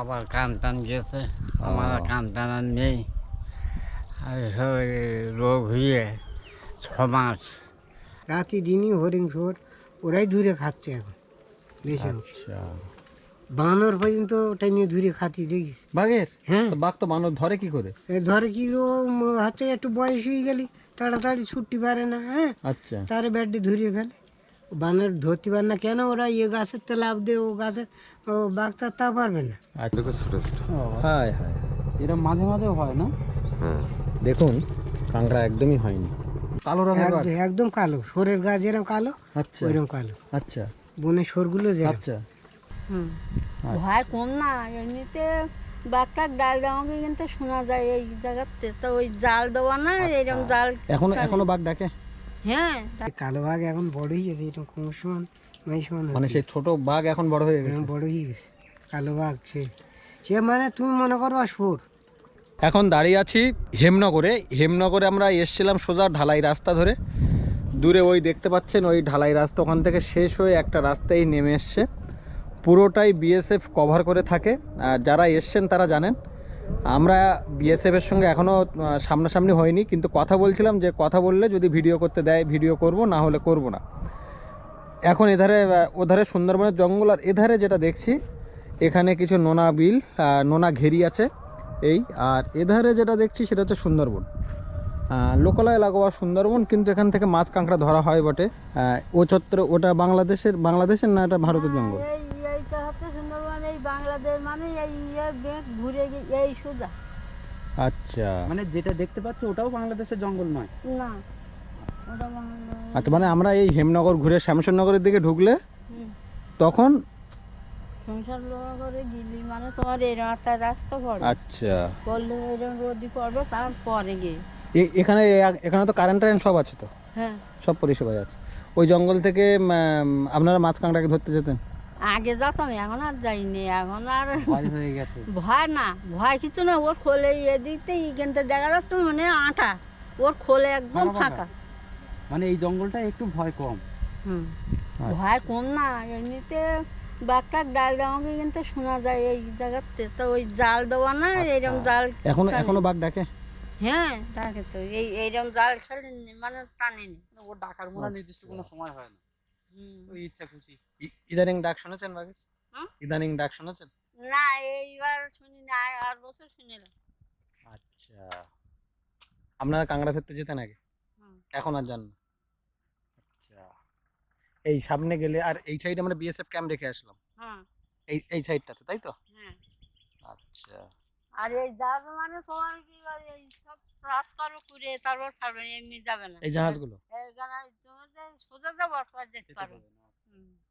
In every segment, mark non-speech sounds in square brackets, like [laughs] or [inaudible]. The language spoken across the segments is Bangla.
আবার কান টান গেছে আমার কান টান আর নেই। আর রোগ হয়ে ছ মাস রাতে দিনই হরিণ শোর ওরাই ধরে খাচ্ছে এখন বেশি আচ্ছা। বানর পর্যন্ত ওটা নিয়ে ধরে খাচ্ছি দেখিস? বাঘের? হ্যাঁ। বাঘ তো বানর ধরে কি করে? এ ধরে কি ও হচ্ছে একটু বয়স হয়ে গেলি তাড়াতাড়ি ছুটতে পারে না হ্যাঁ? আচ্ছা। তার ব্যাটে ধরিয়ে ফেলে। বানর ধরতে পারে না কেন ওরা এ গাছের তো লাভ দেয় ও গাছের ও তা পারবে না। আচ্ছা হায় হায়। এরকম মাঝে মাঝে হয় না? দেখুন কাঁকড়া একদমই হয়নি। কালো রঙের একদম- কালো। সোরের গাছ যেরকম কালো আচ্ছা। ওইরকম কালো। আচ্ছা। বনের সোরগুলো যে আচ্ছা। আচ্ছা। ভয় কম না এমনিতে বাঘটার ডাল কিন্তু শোনা যায় এই জায়গাতে। তো ওই জাল দেওয়া না এরকম জাল এখনও এখনও বাঘ ডাকে? হ্যাঁ। কালো বাঘ এখন বড় হয়ে গেছে এরকম মানে সেই ছোট বাঘ এখন বড় হয়ে গেছে। বড় হয়ে গেছে। কালো বাঘ সে সে মানে তুমি মনে করো সোর এখন দাঁড়িয়ে আছি হেমনগরে। হেমনগরে আমরা এসছিলাম সোজা ঢালাই রাস্তা ধরে। দূরে ওই দেখতে পাচ্ছেন ওই ঢালাই রাস্তা ওখান থেকে শেষ হয়ে একটা রাস্তায় নেমে এসছে। পুরোটাই বিএসএফ কভার করে থাকে। আর যারা এসছেন তারা জানেন আমরা বিএসএফের সঙ্গে এখনও সামনাসামনি হয়নি। কিন্তু কথা বলছিলাম যে কথা বললে যদি ভিডিও করতে দেয় ভিডিও করব না হলে করব না। এখন এধারে ওধারে সুন্দরবনের জঙ্গল আর এধারে যেটা দেখছি এখানে কিছু নোনা বিল নোনা ঘেরি আছে এই আর এধারে যেটা দেখছি সেটা হচ্ছে সুন্দরবন। লোকালয় লাগোয়া সুন্দরবন কিন্তু এখান থেকে মাছ কাঁকড়া ধরা হয় বটে। ও চত্র ওটা বাংলাদেশের বাংলাদেশের না এটা ভারতের জঙ্গল? এই এইটা হচ্ছে সুন্দরবন এই বাংলাদেশ মানে আচ্ছা। মানে যেটা দেখতে পাচ্ছি ওটাও বাংলাদেশের জঙ্গল নয়? না। আচ্ছা মানে আমরা এই হেমনগর ঘুরে শ্যামসনগরের দিকে ঢুকলে তখন মানে তোমার এরকম একটা রাস্তা পড়ে। আচ্ছা। পড়লে এরকম রোদি পড়বে তারপরে গিয়ে। এ- এখানে এখানে তো কারেন্ট টারেন্ট সব আছে তো? হ্যাঁ। সব পরিষেবা আছে। ওই জঙ্গল থেকে আপনারা মাছ কাঁকড়াকে ধরতে যেতেন? আগে যেতাম এখন আর যাইনি এখন আর ভয় হয়ে গেছে। ভয় না ভয় কিছু না ওর খোলে এদিকতে এইখানটা দেখা যাচ্ছে মানে আটা ওর খোলে একদম ফাঁকা। মানে এই জঙ্গলটা একটু ভয় কম। আচ্ছা। ভয় কম না এমনিতে বাঘটার ডাল আমাকে কিন্তু শোনা যায় এই জায়গাতে। তো ওই জাল দেওয়া না এরকম জাল এখনও এখনও বাঘ ডাকে? হ্যাঁ ডাকে তো। এই এইরকম জাল খেলে মানে টানেনি। ও ডাকার মনে নির্দিষ্ট কোনো সময় হয় না। ওই ইচ্ছা খুশি ইদানিং ডাক শুনেছেন বাঘের? ইদানিং ডাক শুনেছেন? না এইবার শুনি না আর- বছর শুনিলাম। আচ্ছা। আপনারা কাঁকড়া ধরতে যেতেন আগে? হুম। এখন আর যান না? আচ্ছা এই সামনে গেলে আর এই সাইডে আমরা বিএসএফ ক্যাম্প রেখে আসলাম। হ্যাঁ। এই এই সাইডটাতে তাই তো? হ্যাঁ। আচ্ছা। আর এই জাহাজ মানে তোমার কি এই সব করো করে তারপর ছাড়বে এমনি যাবে না। এই জাহাজগুলো? এইখানে তোমাদের সোজা যাব আর যেতে পারবে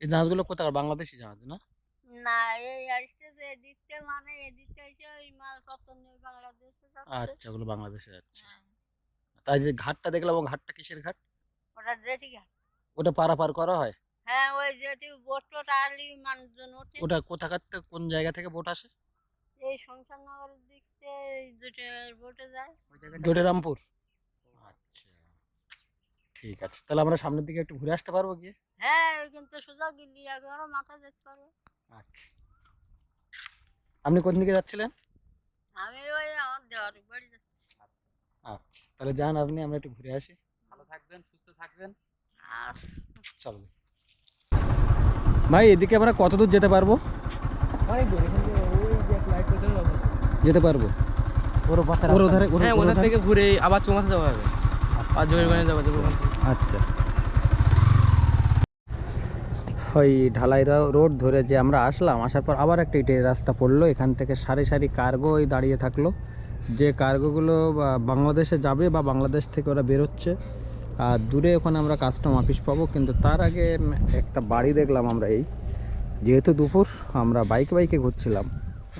এই জাহাজগুলো কোথাকার বাংলাদেশি জাহাজ না? না এই এদিকতে মানে এদিকতে এসে ওই মালপত্র নিয়ে বাংলাদেশে আচ্ছা ওগুলো বাংলাদেশে যাচ্ছে। তাই যে ঘাটটা দেখলাম ও ঘাটটা কিসের ঘাট? ওটা ঘাট। ওটা পারাপার করা হয়? হ্যাঁ ওই যেটি বোট টোট আলি মানুষজন ওঠে। ওটা কোথাকার থেকে কোন জায়গা থেকে বোট আসে? এই সংসার নগরের দিকতে এই দুটো বোটে যায়। জোটেরামপুর আচ্ছা। ঠিক আছে তাহলে আমরা সামনের দিকে একটু ঘুরে আসতে পারব গিয়ে? হ্যাঁ ওই কিন্তু সোজা গিলি একবারও মাথা যেতে পারবে। আচ্ছা। আপনি কোন দিকে যাচ্ছিলেন? আমি ওই আমার দেওয়ার বাড়ি যাচ্ছি। আচ্ছা। তাহলে যান আপনি আমরা একটু ঘুরে আসি। ভালো থাকবেন সুস্থ থাকবেন। চলো ভাই এদিকে আমরা কত দূর যেতে পারব? যেতে পারব। ওর ওধারে হ্যাঁ থেকে ঘুরে আবার চৌমাথা যাওয়া হবে। আর জহিরগঞ্জে যাওয়া যাবে আচ্ছা। ওই ঢালাই রোড ধরে যে আমরা আসলাম আসার পর আবার একটা ইটের রাস্তা পড়ল। এখান থেকে সারি সারি কার্গো ওই দাঁড়িয়ে থাকল। যে কার্গোগুলো বাংলাদেশে যাবে বা বাংলাদেশ থেকে ওরা বেরোচ্ছে আর দূরে ওখানে আমরা কাস্টম অফিস পাবো, কিন্তু তার আগে একটা বাড়ি দেখলাম আমরা এই। যেহেতু দুপুর, আমরা বাইক বাইকে ঘুরছিলাম।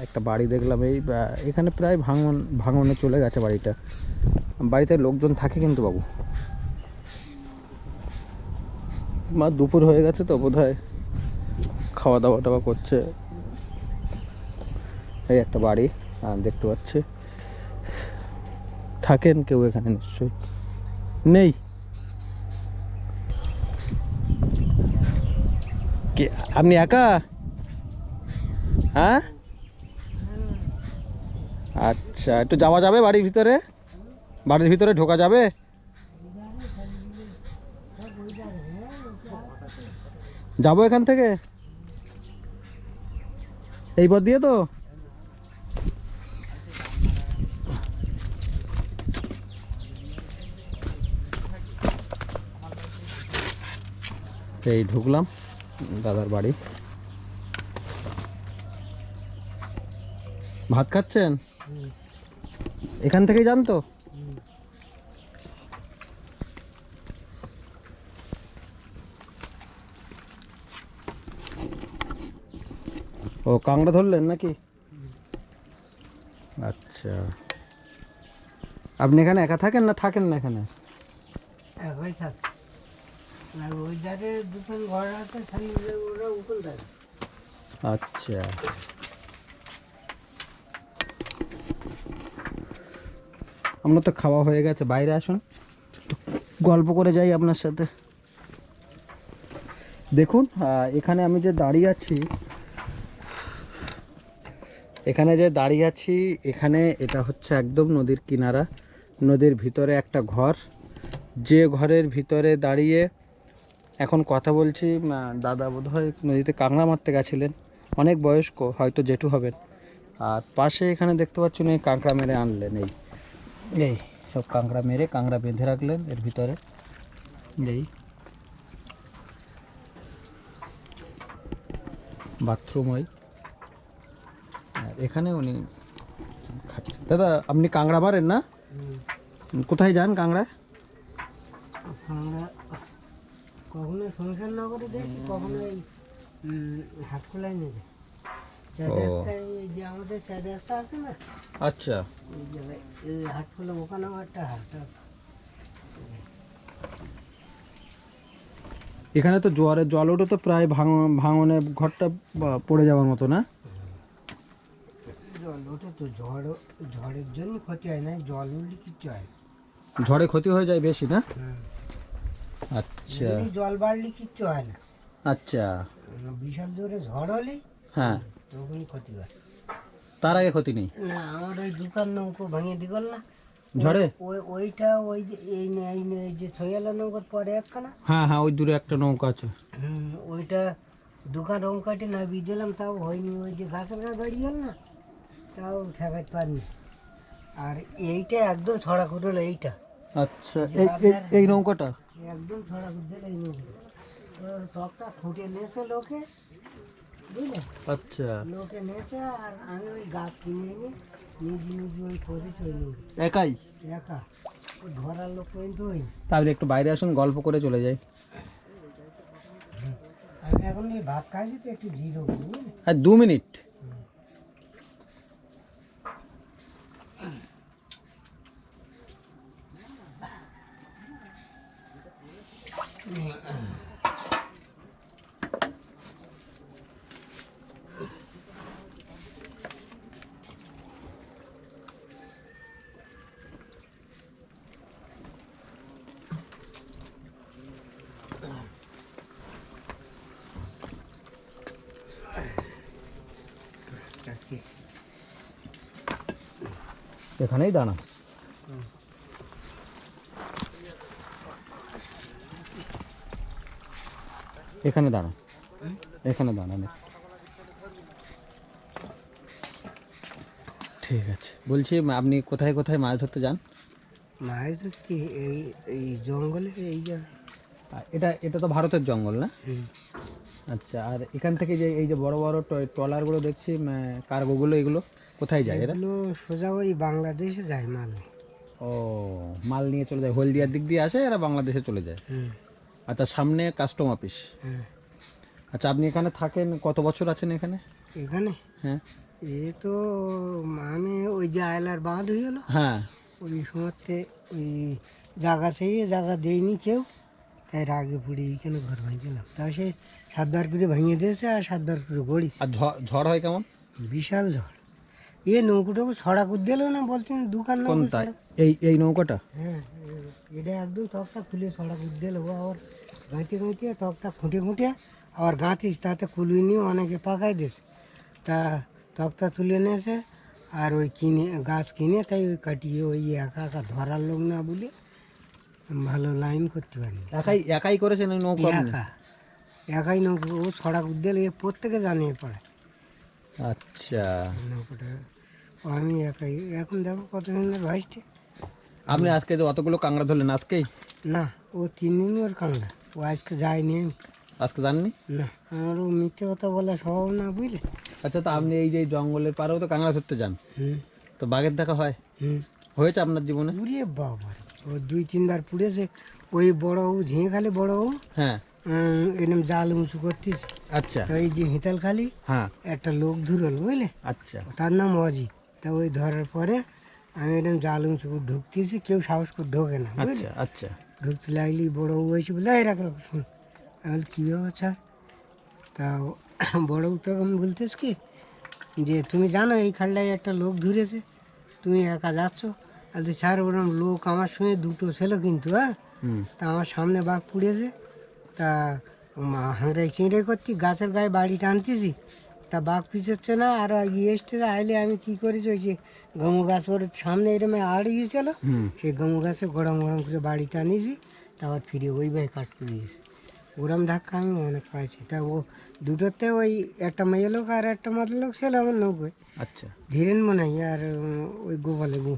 একটা বাড়ি দেখলাম এই এখানে প্রায় ভাঙন, ভাঙনে চলে গেছে বাড়িটা। বাড়িতে লোকজন থাকে কিন্তু বাবু। মা দুপুর হয়ে গেছে তো বোধ খাওয়া দাওয়া টাওয়া করছে। এই একটা বাড়ি দেখতে পাচ্ছি। থাকেন কেউ এখানে নিশ্চয়ই। নেই। কে, আপনি একা? হ্যাঁ? আচ্ছা একটু যাওয়া যাবে বাড়ির ভিতরে? বাড়ির ভিতরে ঢোকা যাবে? যাব এখান থেকে? এই পথ দিয়ে তো? এই ঢুকলাম। দাদার বাড়ি। ভাত খাচ্ছেন? এখান থেকেই যান তো? ও কাংড়া ধরলেন নাকি? আচ্ছা। আপনি এখানে একা থাকেন না থাকেন না এখানে? একই থাকে। আচ্ছা। আমরা তো খাওয়া হয়ে গেছে, বাইরে আসুন। গল্প করে যাই আপনার সাথে। দেখুন এখানে আমি যে দাঁড়িয়ে আছি, এখানে যে দাঁড়িয়ে আছি, এখানে এটা হচ্ছে একদম নদীর কিনারা। নদীর ভিতরে একটা ঘর। যে ঘরের ভিতরে দাঁড়িয়ে এখন কথা বলছি দাদা বোধহয় নদীতে কাঁকড়া মারতে গেছিলেন। অনেক বয়স্ক হয়তো জেঠু হবেন। আর পাশে এখানে দেখতে পাচ্ছেন এই কাঁকড়া মেরে আনলেন এই। এই সব কাঁকড়া মেরে কাঁকড়া বেঁধে রাখলেন এর ভিতরে। এই। বাথরুম ওই আর এখানে উনি দাদা আপনি কাঁকড়া মারেন না? কোথায় যান কাঁকড়া আমরা কখনো সংসার নগরে দেখি কখনো এই খোলায় নিয়ে যায়। রাস্তায় যে আমাদের চার রাস্তা আছে না আচ্ছা। এই হাট ওখানেও একটা হাট এখানে তো জোয়ারের জল ওঠে তো প্রায় ভাঙ ভাঙনে ঘরটা পড়ে যাওয়ার মতো না? জল ওঠে তো ঝড় ঝড়ের জন্য ক্ষতি হয় না জল উঠলে কিচ্ছু হয় ঝড়ে ক্ষতি হয়ে যায় বেশি না? হুম। আচ্ছা। জল বাড়লে কিচ্ছু হয় না। আচ্ছা। বিশাল জোরে ঝড় হলে হ্যাঁ। তখনই ক্ষতি হয়। তার আগে ক্ষতি নেই? না আমার ওই দোকান নৌকো ভেঙে দিগল না। ঝড়ে? ওই ওইটা ওই যে এই এই যে ছয়ালা নৌকার পরে একখানা। হ্যাঁ হ্যাঁ ওই দূরে একটা নৌকা আছে। হুম, ওইটা দোকান রং কাটে না দিলাম তাও হয়নি। ওই যে ঘাসের গাছ বাড়ি গেল না তাও ঠেকাতে পারিনি। আর এইটা একদম ছড়া করল এইটা। আচ্ছা এই নৌকাটা? একদম ছড়া করে দিল এই নৌকো তক্তা খুঁটে নিয়েছে লোকে বুঝলে? আচ্ছা। লোকে নিয়েছে আর আমি ওই গাছ কিনে এনে নিজে নিজে ওই করেছি ওই একাই? একা। ওই ধরার লোক কিন্তু হয়নি তাহলে একটু বাইরে আসুন গল্প করে চলে যাই। আমি এখন এই ভাত খাইছি তো একটু জিরো আর দু মিনিট। এখানেই দাঁড়া এখানে দাঁড়ান। এখানে দাঁড়ান। ঠিক আছে। বলছি আপনি কোথায় কোথায় মাছ ধরতে যান? মাছ হচ্ছে এই এই জঙ্গলে এই যে এটা এটা তো ভারতের জঙ্গল না? আচ্ছা আর এখান থেকে যে এই যে বড় বড় ট্রলারগুলো দেখছি কার্গোগুলো এগুলো কোথায় যায় এরা? এগুলো সোজা ওই বাংলাদেশে যায় মাল ও মাল নিয়ে চলে যায়। হলদিয়ার দিক দিয়ে আসে এরা বাংলাদেশে চলে যায়? আচ্ছা সামনে কাস্টম অফিস হ্যাঁ। আচ্ছা আপনি এখানে থাকেন? কত বছর আছেন এখানে? এখানে? হ্যাঁ। এ তো আমি ওই যে আয়লার বাঁধ হয়ে গেলো। হ্যাঁ। ওই সময়তে ওই জায়গা সেই জায়গা দেয়নি কেউ। তাই রাগে পুড়ে এইখানে ঘর ভাঙছিলাম তাও সে সাতবার করে ভেঙে দিয়েছে আর সাতবার করে গড়িছে আর ঝড় হয় কেমন? বিশাল ঝড়। এ নৌকোটাকে ছড়া করে দিল না বলছেন দোকান এই এই নৌকাটা? হ্যাঁ এটা একদম তক্তা খুলে ছড়া করে দিল। ও আবার গাঁতে গাঁতে তক্তা খুঁটে খুঁটে আবার গাঁতিস তাতে কুলুই নিয়ে অনেকে পাকাই দিয়েছে তা তক্তা তুলে নিয়েছে আর ওই কিনে গাছ কিনে তাই ওই কাটিয়ে ওই একা একা ধরার লোক না বলে ভালো লাইন করতে পারিনি। একাই একাই করেছেন নৌকো একা একাই নৌকো ও ছড়া উদ্দেল এ প্রত্যেকে জানিয়ে পড়ে। আচ্ছা। নৌকোটা আমি একাই এখন দেখো কত সুন্দর ভাইসটি আপনি আজকে যে অতগুলো কাঁকড়া ধরলেন আজকেই? না ও তিন দিন ওর কাংড়া ও আজকে যায়নি। আজকে জাননি না আমারও মিথ্যে কথা বলা স্বভাব না বুঝলে? আচ্ছা তো আপনি এই যে জঙ্গলের পাড়েও তো কাঁকড়া ধরতে যান। হুম। তো বাঘের দেখা হয়? হুম। হয়েছে আপনার জীবনে? পুড়িয়ে বাবা ও দুই তিনবার পুড়েছে। ওই বড় ঝিঙে খালি বড় হ্যাঁ। এরকম জাল উঁচু করতিস। আচ্ছা। তো এই যে হেতাল খালি হ্যাঁ। একটা লোক ধুরল বুঝলে? আচ্ছা। তার নাম অজিত। তা ওই ধরার পরে আমি এরকম জাল উঁচু করে ঢুকতেছি কেউ সাহস করে ঢোকে না বুঝলে? আচ্ছা আচ্ছা। ঢুকতে লাগলি বড় এসে বলে এই রাখ রাখ শুন। আমি কী ব্যাপার স্যার তা [clears throat] বড় বউ তখন বলতেস কি যে তুমি জানো এই খালটায় একটা লোক ধরেছে তুমি একা যাচ্ছ? আর স্যার ওরকম লোক আমার সঙ্গে দুটো ছিল কিন্তু হ্যাঁ? তা আমার সামনে বাঘ পুড়েছে তা হাঁড়াই চিঁড়ে করছি গাছের গায়ে বাড়ি টানতেছি তা বাঘ পিছোচ্ছে না আর ইয়ে এসছে আইলে আমি কি করেছি ওই যে গমু গাছ ওর সামনে এরম আড় গিয়েছিল সেই গমু গাছে গরম গরম করে বাড়ি টানিয়েছি তারপর ফিরে ওই ভাই কাট করে দিয়েছি ওরম ধাক্কা আমি অনেক পাইছি। তা ও দুটোতে ওই একটা মেয়ে লোক আর একটা মাদল লোক ছিল আমার নৌকোয়। আচ্ছা। ধীরেন মনে হয় আর ওই গোপালে গু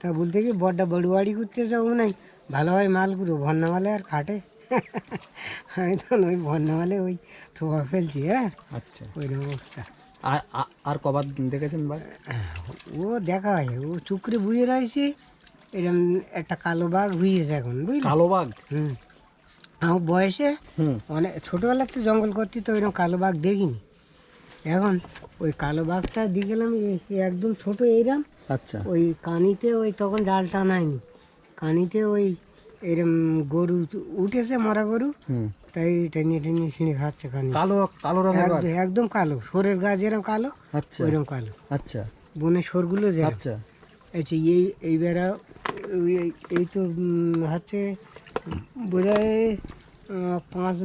তা বলতে কি বড্ডা বড়ুয়াড়ি করতে যাব নাই ভালো হয় মালগুলো ভন্নামালে আর খাটে। [laughs] আমি তখন ওই ভন্নামালে ওই থোয়া ফেলছি হ্যাঁ? আচ্ছা। ওই অবস্থা। আর আর কবার দেখেছেন বাঘ? ও দেখা হয় ও চুকরে বুঝে রয়েছে এরকম একটা কালো বাঘ হুইয়েছে এখন বুঝলি? কালো বাঘ? হুম। আমার বয়সে অনেক তো জঙ্গল করতে তো এরকম কালো বাঘ দেখিনি। এখন ওই কালো বাঘটা দিয়ে গেলাম একদম ছোট এইরাম। আচ্ছা। ওই কানিতে ওই তখন জাল টানায়নি। কানিতে ওই এরম গরু উঠেছে মরা গরু। তাই টেনে টেনে ছিঁড়ে খাচ্ছে কানি কালো কালো রঙের একদম- কালো। সোরের গা যেরকম কালো আচ্ছা। ওইরকম কালো। আচ্ছা। বনের সোরগুলো যেরকম আচ্ছা। আচ্ছা এই এই বেড়া এই- তো হচ্ছে বোধ হয় আহ, পাঁচ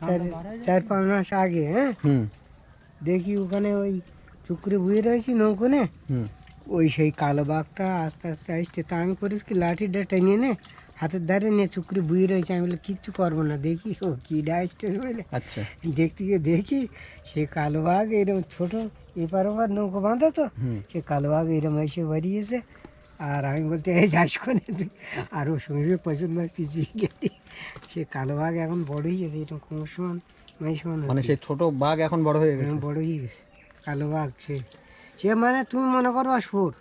চার চার পাঁচ মাস আগে হ্যাঁ? দেখি ওখানে ওই চুকরে বুয়ে রয়েছি নৌকোনে। ওই সেই কালো বাঘটা আস্তে আস্তে আসছে। তা আমি করিস কি লাঠিটা টেনে নে হাতের ধারে নিয়ে চুকরি বুয়ে রয়েছে আমি বলে কিচ্ছু করব না দেখি ও কী আসছে বলে। আচ্ছা। দেখতে গিয়ে দেখি সে কালো বাঘ এরকম ছোটো এপার ওপার নৌকো বাঁধা তো সে কালো বাঘ এরকম এসে বেরিয়েছে আর আমি বলতে এই যাস কোনে তুই? আর ও সঙ্গে মাছ পিছিয়ে গেলি। সে কালো বাঘ এখন বড় হয়ে গেছে এরকম কোমর সমান মাই সমান মানে সেই ছোট বাঘ এখন বড় হয়ে গেছে। বড় হয়ে গেছে। কালো বাঘ সে সে মানে তুমি মনে করো সোর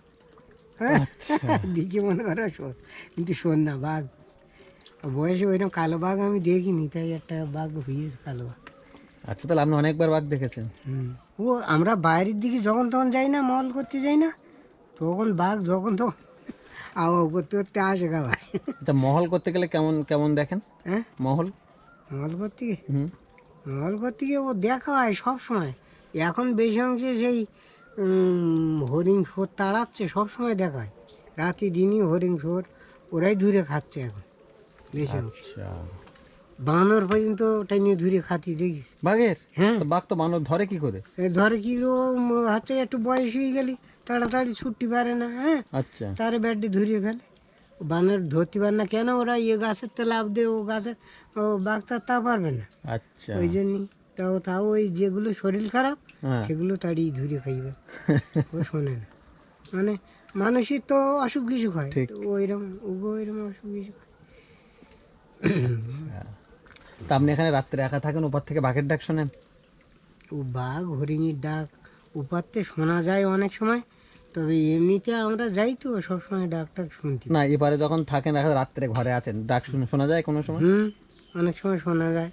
[laughs] হ্যাঁ দিকে মনে করো কিন্তু শোন না বাঘ। বয়সে ওইরকম কালো বাঘ আমি দেখিনি তাই একটা বাঘ হয়েছে কালো বাঘ। আচ্ছা তাহলে আপনি অনেকবার বাঘ দেখেছেন। ও আমরা বাইরের দিকে যখন তখন যাই না মল করতে যাই না তখন বাঘ যখন তখন [laughs] আওয়া করতে করতে আসে ভাই। আচ্ছা মহল করতে গেলে কেমন কেমন দেখেন? হ্যাঁ? মহল? মল করতে গিয়ে? হুম। মল করতে গিয়ে ও দেখা হয় সব সময়। এখন বেশি অংশে সেই হরিণ শোর তাড়াচ্ছে সব সময় দেখা রাতে দিনই হরিণ শোর ওরাই ধরে খাচ্ছে এখন বেশি আচ্ছা। বানর পর্যন্ত ওটাই নিয়ে ধরে খাচ্ছি দেখিস। বাঘের? হ্যাঁ। বাঘ তো বানর ধরে কি করে? ধরে কি হচ্ছে একটু বয়স হয়ে গেলি তাড়াতাড়ি ছুটতে পারে না হ্যাঁ? আচ্ছা। তারে ব্যাটটি ধরিয়ে ফেলে। বানর ধরতে পারে না কেন ওরা ইয়ে গাছের তো লাভ দেয় ও গাছের ও বাঘটা তা পারবে না। আচ্ছা। ওই জন্যই তাও তাও ওই যেগুলো শরীর খারাপ সেগুলো তাড়িয়ে ধরে খাইবে। [laughs] ও শোনে না। মানে মানুষের তো অসুখ বিসুখ হয়। ওইরকম ওগো ওইরকম অসুখ বিসুখ হয়। তা আপনি এখানে রাত্রে একা থাকেন ওপার থেকে বাঘের ডাক শোনেন? ও বাঘ হরিণীর ডাক উপাতে শোনা যায় অনেক সময় তবে এমনিতে আমরা যাই তো সবসময় ডাক টাক শুনতে। না এবারে যখন থাকেন দেখা রাত্রে ঘরে আছেন ডাক শুনে শোনা যায় কোনো সময়? হুম অনেক সময় শোনা যায়।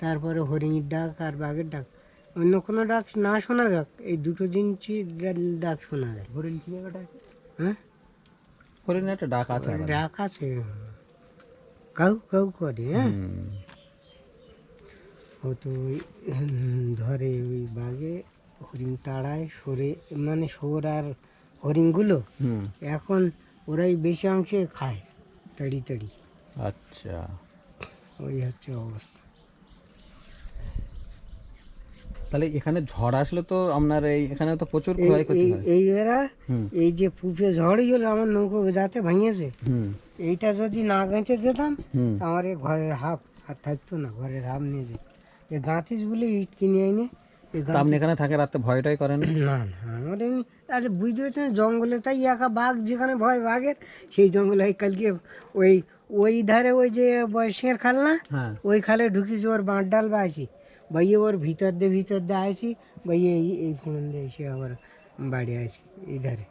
তারপরে হরিণীর ডাক আর বাঘের ডাক। অন্য কোনো ডাক না শোনা যাক এই দুটো জিনিসই ডাক শোনা যায়। হরিণ কীভাবে ডাক হ্যাঁ? হরিণের একটা ডাক আছে ডাক আছে। কাউ কাউ করে হ্যাঁ? ও তো ধরে ওই বাঘে হরিণ তাড়ায় সরে মানে সোর আর হরিণগুলো। এখন ওরাই বেশি অংশে খায় তাড়ি তাড়ি। আচ্ছা। ওই হচ্ছে অবস্থা। তাহলে এখানে ঝড় আসলে তো আপনার এই এখানে তো প্রচুর এই ক্ষয়ক্ষতি এই হয়। এই এরা এই যে পুপে ঝড়ই হলো আমার নৌকো যাতে হুম। এইটা যদি না গাঁথে দিতাম আমার এই ঘরের হাফ আর থাকতো না ঘরের হাফ নিয়ে যেত। এই গাঁথিস বলে ইট কিনে এনে আপনি এখানে থাকে রাতে ভয়টাই করেন? না? না আমার এমনি আরে বুঝতে পারছেন জঙ্গলে তাই একা বাঘ যেখানে ভয় বাঘের সেই জঙ্গলে কালকে ওই ওই ধারে ওই যে বয়সের খাল না হ্যাঁ। ওই খালে ঢুকিছি ওর বাঁট ডাল বাইছি বাইয়ে ওর ভিতর দিয়ে ভিতর দিয়ে আইছি বাইয়ে এই এই ফোন দিয়ে এসে আবার বাড়ি আছি এই ধারে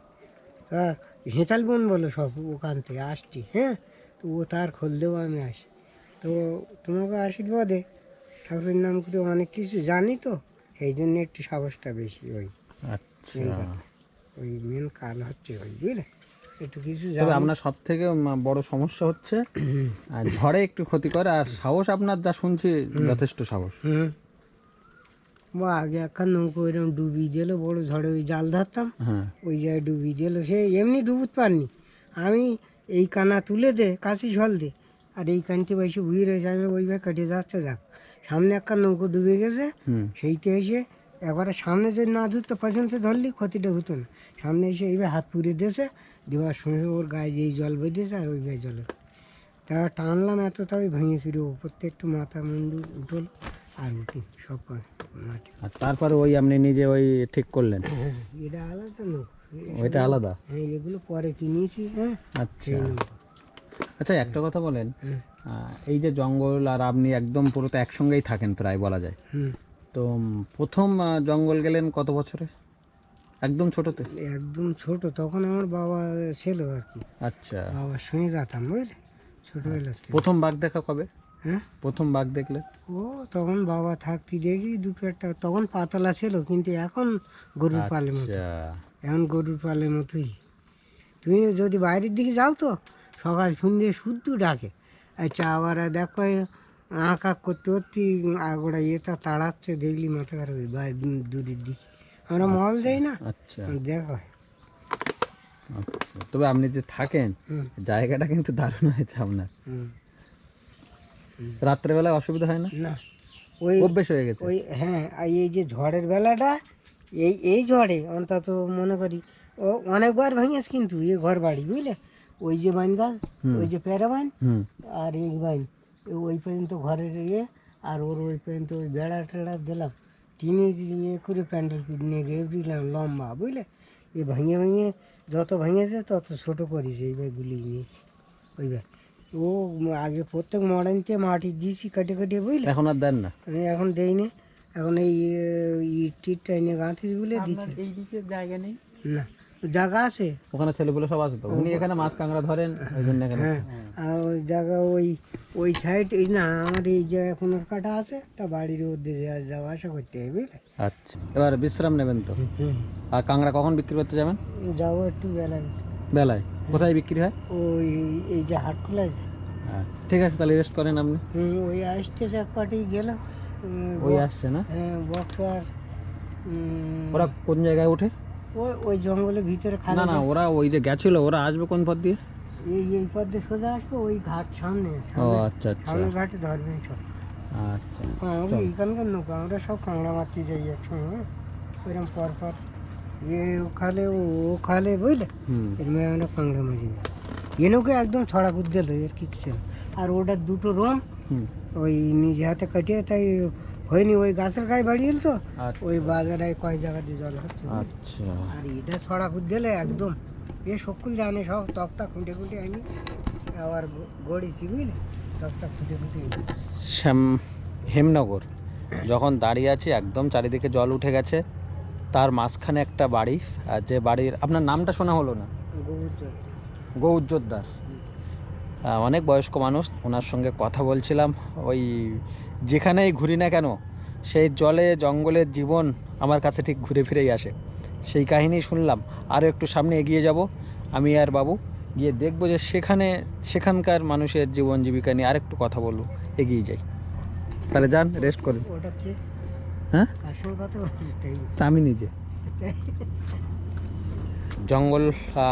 হ্যাঁ হেঁতাল বোন বলো সব ওখান থেকে আসছি হ্যাঁ তো ও তার খোল দেবো আমি আসি তো তোমাকে আশীর্বাদে ঠাকুরের নাম করে অনেক কিছু জানি তো সেই জন্য একটু সাহসটা বেশি ওই আচ্ছা ওই মেন কাল হচ্ছে ওই বুঝলে একটু কিছু তবে জানি আপনার সব থেকে বড় সমস্যা হচ্ছে আর ঝড়ে একটু ক্ষতি করে আর সাহস আপনার যা শুনছি যথেষ্ট সাহস আগে একটা নৌকো এরকম ডুবি দিল বড় ঝড়ে ওই জাল ধরতাম হ্যাঁ। ওই জায়গায় ডুবি দিল। সে এমনি ডুবুত পারনি। আমি এই কানা তুলে দে কাশি জল দে আর এই কানটি বসে বুঝে রয়েছে আমি ওইভাবে কেটে যাচ্ছে যাক। সামনে একটা নৌকো ডুবে গেছে হুম। সেইতে এসে একবারে সামনে যদি না ধরতো পছন্দ ধরলি ক্ষতিটা হতো না। সামনে এসে এইভাবে হাত পুড়ে দিয়েছে দেওয়ার সঙ্গে ওর গায়ে যেই জল বেঁধেছে আর ওই গায়ে জল। তা টানলাম এত তাই ভেঙে ফিরে ওপর থেকে একটু মাথা মুন্ডু উঠল আর উঠি সব মাটি আর তারপরে ওই আপনি নিজে ওই ঠিক করলেন? [coughs] এটা আলাদা নৌকো ওইটা আলাদা? হ্যাঁ এগুলো পরে কিনেছি হ্যাঁ। আচ্ছা। আচ্ছা একটা কথা বলেন এই যে জঙ্গল আর আপনি একদম পুরো তো একসঙ্গেই থাকেন প্রায় বলা যায়। তো প্রথম জঙ্গল গেলেন কত বছরে? একদম ছোটতে? একদম ছোট তখন আমার বাবা ছিল আর কি। আচ্ছা। বাবার সঙ্গে যেতাম বুঝলে? ছোটবেলা প্রথম বাঘ দেখা কবে? হ্যাঁ? প্রথম বাঘ দেখলে? ও তখন বাবা থাকতি দেখি দুটো একটা তখন পাতলা ছিল কিন্তু এখন গরুর পালের মতো আচ্ছা এখন গরুর পালের মতোই। তুমি যদি বাইরের দিকে যাও তো সকাল সন্ধ্যে শুদ্ধ ডাকে। আচ্ছা আবার দেখো আঁকা করতে করতে আগোড়া ইয়েটা তাড়াচ্ছে দেখলি মাথা খারাপ বাইরে দূরের দিকে। আমরা মল দেই না আচ্ছা। দেখা। আচ্ছা তবে আপনি যে থাকেন জায়গাটা কিন্তু দারুণ হয়েছে আপনার। রাত্রেবেলায় অসুবিধা হয় না? না ওই অভ্যেস হয়ে গেছে? ওই হ্যাঁ আর এই যে ঝড়ের বেলাটা এই এই ঝড়ে অন্তত মনে করি ও অনেকবার ভেঙেছে কিন্তু এ ঘর বাড়ি বুঝলে? ওই যে বাইন গাছ ওই যে প্যারা বাইন আর এই বাইন ওই পর্যন্ত ঘরের ইয়ে আর ওর ওই পর্যন্ত ওই বেড়া টেড়া দিলাম। টিনে ইয়ে করে প্যান্ডেল নিয়ে গিয়ে দিলাম লম্বা বুঝলে? এ ভেঙে ভেঙে যত ভেঙেছে তত ছোটো করেছে এই গুলি নিয়েছি ওই ভাই ও আগে প্রত্যেক মডার্নতে মাটি দিয়েছি কেটে কেটে বুঝলে? এখন আর দেন না। আমি এখন দেই না এখন এই টিটটা এনে গাঁথিস বলে দিচ্ছে এই দিকে জায়গা নেই? না জায়গা আছে। ওখানে ছেলেগুলো সব আছে তো? উনি এখানে মাছ কাঁকড়া ধরেন ওই জন্য এখানে। হ্যাঁ আর ওই জায়গা ওই ওই সাইড এই না আমার এই জায়গায় পনেরো কাটা আছে তা বাড়ির মধ্যে যাওয়া- যাওয়া আসা করতে হবে বুঝলে? আচ্ছা এবার বিশ্রাম নেবেন তো? আর কাঁকড়া কখন বিক্রি করতে যাবেন? যাব একটু বেলা বেলায় কোথায় বিক্রি হয়? ওই এই যে হাট খোলা আচ্ছা ঠিক আছে তাহলে রেস্ট করেন আপনি। ওই আসতেছে এক পাটি গেল। ওই আসছে না? হ্যাঁ বক্সার ওরা কোন জায়গায় ওঠে? ওই ওই জঙ্গলের ভিতরে না খালি না। ওরা ওই যে গেছিল ওরা আসবে কোন পথ দিয়ে? এই এই পথে সোজা আসবে ওই ঘাট সামনে। ও আচ্ছা আচ্ছা। সামনের ঘাটে ধরবেন সব। আচ্ছা। আমরা এখানকার নৌকা আমরা সব কাঁকড়া মারতে যাই একসঙ্গে হ্যাঁ? ওইরকম পর পর এ ও খালে ও ও বুঝলে হুম এরম আমরা কাঁকড়া মারি যাই এ নৌকে একদম ছড়া করে দিল এর কিছু ছিল। আর ওটা দুটো রুম ওই নিজে হাতে কাটিয়ে তাই হয়নি ওই গাছের গায়ে বাড়িয়েল তো আচ্ছা। ওই বাজারে কয় জায়গা দিয়ে জল হচ্ছে। আচ্ছা। আর এটা ছড়া করে দিলে একদম। এ সকল জানে সব তক্তা খুঁটে খুঁটে আনি আবার গড়েছি বুঝলে তক্তা খুঁটে খুঁটে শ্যাম হেমনগর। যখন দাঁড়িয়ে আছি একদম চারিদিকে জল উঠে গেছে। তার মাঝখানে একটা বাড়ি আর যে বাড়ির আপনার নামটা শোনা হলো না? গৌজ্জোদ্দার অনেক বয়স্ক মানুষ ওনার সঙ্গে কথা বলছিলাম। ওই যেখানেই ঘুরি না কেন সেই জলে জঙ্গলের জীবন আমার কাছে ঠিক ঘুরে ফিরেই আসে। সেই কাহিনী শুনলাম আরও একটু সামনে এগিয়ে যাব আমি আর বাবু। গিয়ে দেখব যে সেখানে সেখানকার মানুষের জীবন জীবিকা নিয়ে আরেকটু কথা বলব এগিয়ে যাই। তাহলে যান রেস্ট করুন। ওটা কে? হ্যাঁ? আমি নিজে। জঙ্গল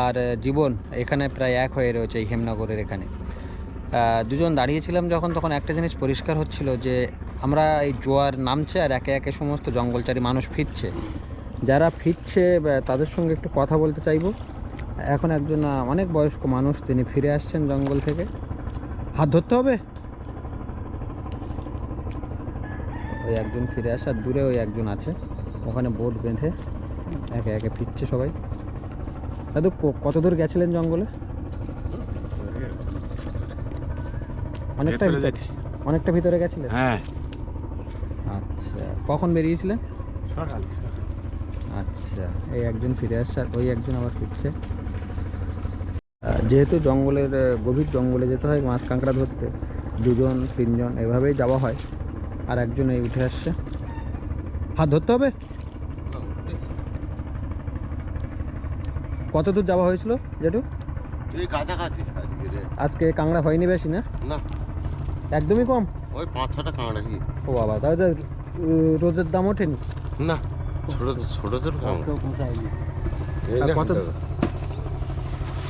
আর জীবন এখানে প্রায় এক হয়ে রয়েছে এই হেমনগরের এখানে। দুজন দাঁড়িয়েছিলাম যখন তখন একটা জিনিস পরিষ্কার হচ্ছিল যে আমরা এই জোয়ার নামছে আর একে একে সমস্ত জঙ্গলচারী মানুষ ফিরছে। যারা ফিরছে তাদের সঙ্গে একটু কথা বলতে চাইব। এখন একজন অনেক বয়স্ক মানুষ তিনি ফিরে আসছেন জঙ্গল থেকে। হাত ধরতে হবে? ওই একজন ফিরে আসার দূরে ওই একজন আছে। ওখানে বোট বেঁধে একে একে ফিরছে সবাই। দাদু কত দূর গেছিলেন জঙ্গলে? অনেকটা ভিতরে অনেকটা ভিতরে গেছিলেন? হ্যাঁ। আচ্ছা কখন বেরিয়েছিলেন? সকাল আচ্ছা এই একজন ফিরে আসছে আর ওই একজন আবার ফিরছে। যেহেতু জঙ্গলের গভীর জঙ্গলে যেতে হয় মাছ কাঁকড়া ধরতে দুজন তিনজন এভাবেই যাওয়া হয়। আর একজন এই উঠে আসছে। হাত ধরতে হবে? কত দূর যাওয়া হয়েছিল জেঠু? কাছাকাছি আজকে কাঁকড়া হয়নি বেশি না? না। একদমই কম? ওই পাঁচ ছটা কাঁকড়া কি? ও বাবা তাহলে রোজের দাম ওঠেনি। না ছোট ছোট ছোট কাঁকড়া। কত-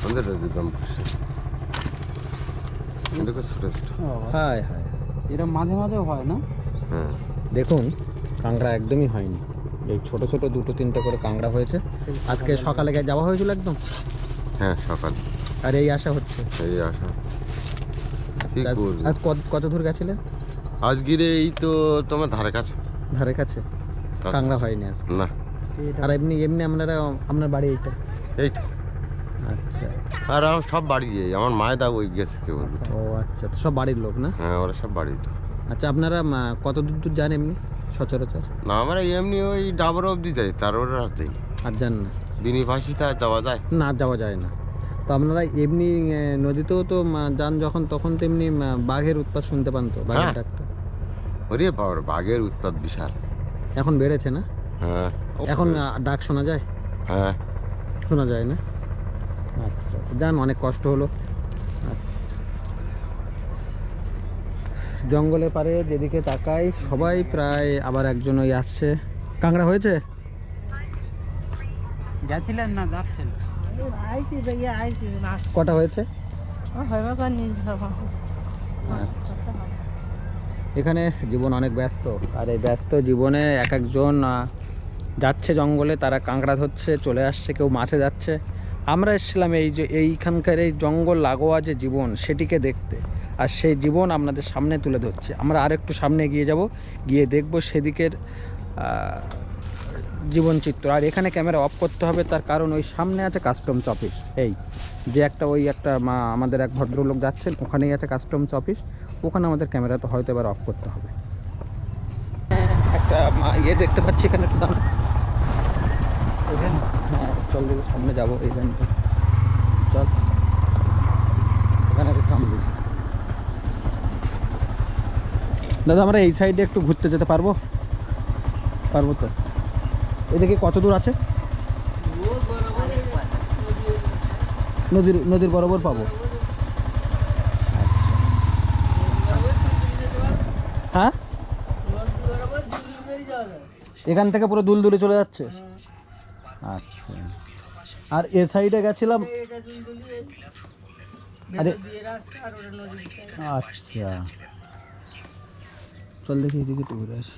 আমাদের রোজের দাম ছোট ছোট। হায় হায়। এরকম মাঝে মাঝেও হয় না? দেখুন কাঁকড়া একদমই হয়নি। এই ছোট ছোট দুটো তিনটে করে কাঁকড়া হয়েছে। আজকে সকালে গে- যাওয়া হয়েছিল একদম? হ্যাঁ সকাল। আর এই আশা হচ্ছে। এই আশা হচ্ছে। আজ- কত দূর গেছিলেন আজকের এই তো তোমার ধারে কাছে। ধারে কাছে। কাঁকড়া হয়নি আজকে? না। আর এমনি এমনি আপনারা আপনার বাড়ি এইটা? এইটা। আচ্ছা। আর আমার সব বাড়ি যাই আমার মায়ের ওই গেছে কেউ ও আচ্ছা তো সব বাড়ির লোক না? হ্যাঁ ওরা সব বাড়ি আচ্ছা আপনারা কত দূর দূর যান এমনি সচরাচর? না আমরা এমনি ওই ডাবর অবধি যাই তারপরে আর যাই না। আর যান না? বিনিবাসিতে আর যাওয়া যায়? না যাওয়া যায় না। তো আপনারা এমনি নদীতেও তো যান যখন তখন তো এমনি বাঘের উৎপাত শুনতে পান তো বাঘের হ্যাঁ। ডাকটা? ওরে বাবার বাঘের উৎপাত বিশাল। এখন বেড়েছে না? হ্যাঁ। এখন ডাক শোনা যায়? হ্যাঁ। শোনা যায় না? আচ্ছা যান অনেক কষ্ট হলো। আচ্ছা। জঙ্গলের পারে যেদিকে তাকাই সবাই প্রায় আবার একজন ওই আসছে। কাঁকড়া হয়েছে? গেছিলেন না যাচ্ছেন? কটা হয়েছে? আচ্ছা। এখানে জীবন অনেক ব্যস্ত আর এই ব্যস্ত জীবনে এক একজন যাচ্ছে জঙ্গলে তারা কাঁকড়া ধরছে চলে আসছে কেউ মাছে যাচ্ছে। আমরা এসেছিলাম এই যে এইখানকার এই জঙ্গল লাগোয়া যে জীবন সেটিকে দেখতে। আর সেই জীবন আপনাদের সামনে তুলে ধরছে। আমরা আরেকটু সামনে গিয়ে যাব, গিয়ে দেখব সেদিকের জীবনচিত্র। আর এখানে ক্যামেরা অফ করতে হবে, তার কারণ ওই সামনে আছে কাস্টমস অফিস। এই যে একটা ওই একটা মা, আমাদের এক ভদ্রলোক যাচ্ছেন, ওখানেই আছে কাস্টমস অফিস। ওখানে আমাদের ক্যামেরা তো হয়তো এবার অফ করতে হবে। একটা ইয়ে দেখতে পাচ্ছি এখানে একটু দাঁড়া হ্যাঁ চল সামনে যাব এইখানটা চল এখানে একটু থামবি দাদা, আমরা এই সাইডে একটু ঘুরতে যেতে পারব? পারব তো। এদিকে কত দূর আছে? নদীর নদীর বরাবর পাবো। হ্যাঁ? এখান থেকে পুরো দুল দুলে চলে যাচ্ছে? আচ্ছা। আর এ সাইডে গেছিলাম আরে আচ্ছা। চল দেখি এদিকে ঘুরে আসি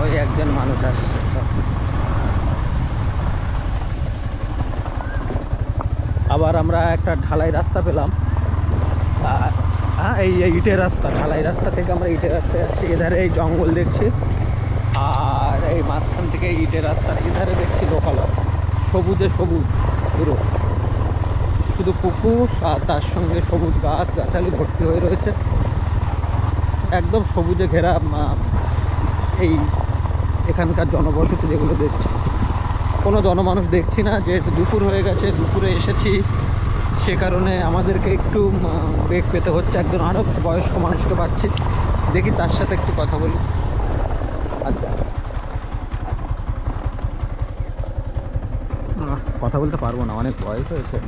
ওই একজন মানুষ আসছে আবার আমরা একটা ঢালাই রাস্তা পেলাম। আর- হ্যাঁ এই ইটের রাস্তা, ঢালাই রাস্তা থেকে আমরা ইটের রাস্তায় আসছি। এধারে এই জঙ্গল দেখছি। আর এই মাঝখান থেকে ইটের রাস্তার এধারে দেখছি লোকালয় সবুজে সবুজ, পুরো। শুধু পুকুর আর তার সঙ্গে সবুজ গাছ, গাছালি ভর্তি হয়ে রয়েছে। একদম সবুজে ঘেরা এই এখানকার জনবসতি যেগুলো দেখছি। কোনো জনমানুষ দেখছি না, যেহেতু দুপুর হয়ে গেছে, দুপুরে এসেছি। সে কারণে আমাদেরকে একটু বেগ পেতে হচ্ছে একজন আরও বয়স্ক মানুষকে পাচ্ছি। দেখি তার সাথে একটু কথা বলি। আচ্ছা। কথা বলতে পারব না, অনেক বয়স হয়েছে।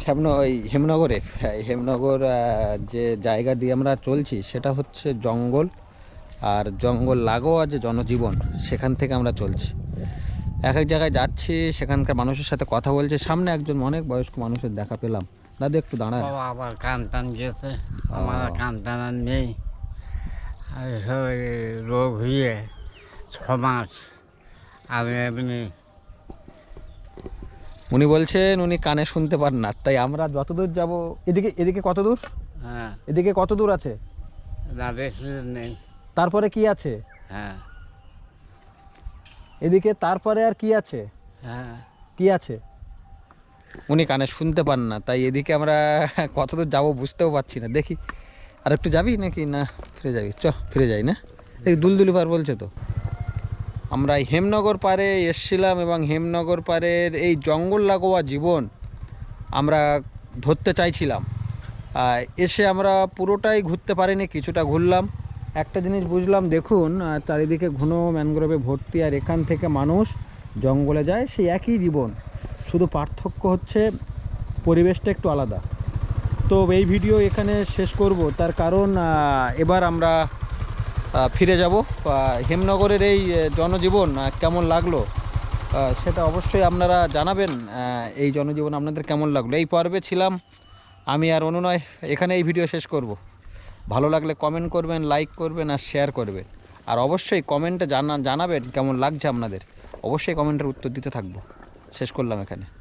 শ্যামন ওই হেমনগরে হেমনগর যে জায়গা দিয়ে আমরা চলছি, সেটা হচ্ছে জঙ্গল। আর জঙ্গল লাগোয়া যে জনজীবন সেখান থেকে আমরা চলছি। এক এক জায়গায় যাচ্ছি সেখানকার মানুষের সাথে কথা বলছে। সামনে একজন অনেক বয়স্ক মানুষের দেখা পেলাম। দাদু একটু বাবা আবার কান টান গেছে আমার কান টান নেই। রোগ হয়ে ছ মাস আমি এমনি উনি বলছেন উনি কানে শুনতে পান না। তাই আমরা যতদূর যাব এদিকে এদিকে কত দূর? হ্যাঁ। এদিকে কত দূর আছে? না বেশি নেই। তারপরে কি আছে? হ্যাঁ। এদিকে তারপরে আর কি আছে? হ্যাঁ। কি আছে? উনি কানে শুনতে পান না তাই এদিকে আমরা কতদূর যাব বুঝতেও পারছি না। দেখি আর একটু যাবি নাকি? না ফিরে যাবি। চ ফিরে যাই না? এই দুলদুলি পার বলছে তো। আমরা হেমনগর পারে এসছিলাম এবং হেমনগর পারের এই জঙ্গল লাগোয়া জীবন আমরা ধরতে চাইছিলাম। এসে আমরা পুরোটাই ঘুরতে পারিনি কিছুটা ঘুরলাম। একটা জিনিস বুঝলাম, দেখুন চারিদিকে ঘন ম্যানগ্রোভে ভর্তি আর এখান থেকে মানুষ জঙ্গলে যায়, সেই একই জীবন। শুধু পার্থক্য হচ্ছে পরিবেশটা একটু আলাদা। তো এই ভিডিও এখানে শেষ করব। তার কারণ এবার আমরা ফিরে যাব। হেমনগরের এই জনজীবন কেমন লাগল? সেটা অবশ্যই আপনারা জানাবেন। এই জনজীবন আপনাদের কেমন লাগল? এই পর্বে ছিলাম আমি আর অনুনয়। এখানে এই ভিডিও শেষ করব। ভালো লাগলে কমেন্ট করবেন লাইক করবেন আর শেয়ার করবেন। আর অবশ্যই কমেন্টে জানা জানাবেন কেমন লাগছে আপনাদের। অবশ্যই কমেন্টের উত্তর দিতে থাকব। শেষ করলাম এখানে।